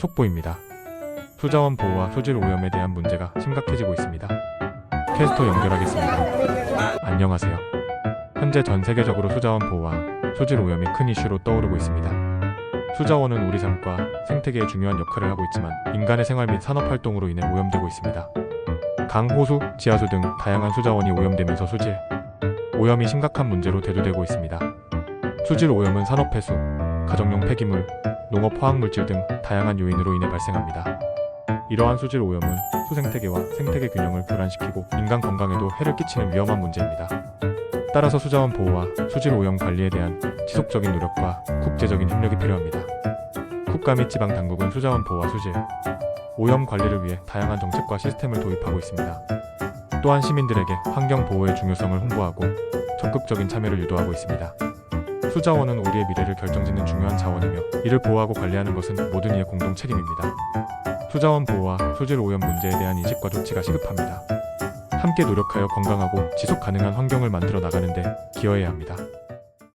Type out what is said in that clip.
속보입니다. 수자원 보호와 소질 오염에 대한 문제가 심각해지고 있습니다. 캐스터 연결하겠습니다. 안녕하세요. 현재 전 세계적으로 수자원 보호와 소질 오염이 큰 이슈로 떠오르고 있습니다. 수자원은 우리 삶과 생태계에 중요한 역할을 하고 있지만 인간의 생활 및 산업 활동으로 인해 오염되고 있습니다. 강, 호수, 지하수 등 다양한 수자원이 오염되면서 수질 오염이 심각한 문제로 대두되고 있습니다. 수질 오염은 산업 폐수, 가정용 폐기물, 농업 화학물질 등 다양한 요인으로 인해 발생합니다. 이러한 수질 오염은 수생태계와 생태계 균형을 교란시키고 인간 건강에도 해를 끼치는 위험한 문제입니다. 따라서 수자원 보호와 수질 오염 관리에 대한 지속적인 노력과 국제적인 협력이 필요합니다. 국가 및 지방 당국은 수자원 보호와 수질 오염 관리를 위해 다양한 정책과 시스템을 도입하고 있습니다. 또한 시민들에게 환경 보호의 중요성을 홍보하고 적극적인 참여를 유도하고 있습니다. 수자원은 우리의 미래를 결정짓는 중요한 자원이며 이를 보호하고 관리하는 것은 모든 이의 공동 책임입니다. 수자원 보호와 소질 오염 문제에 대한 인식과 조치가 시급합니다. 함께 노력하여 건강하고 지속 가능한 환경을 만들어 나가는데 기여해야 합니다.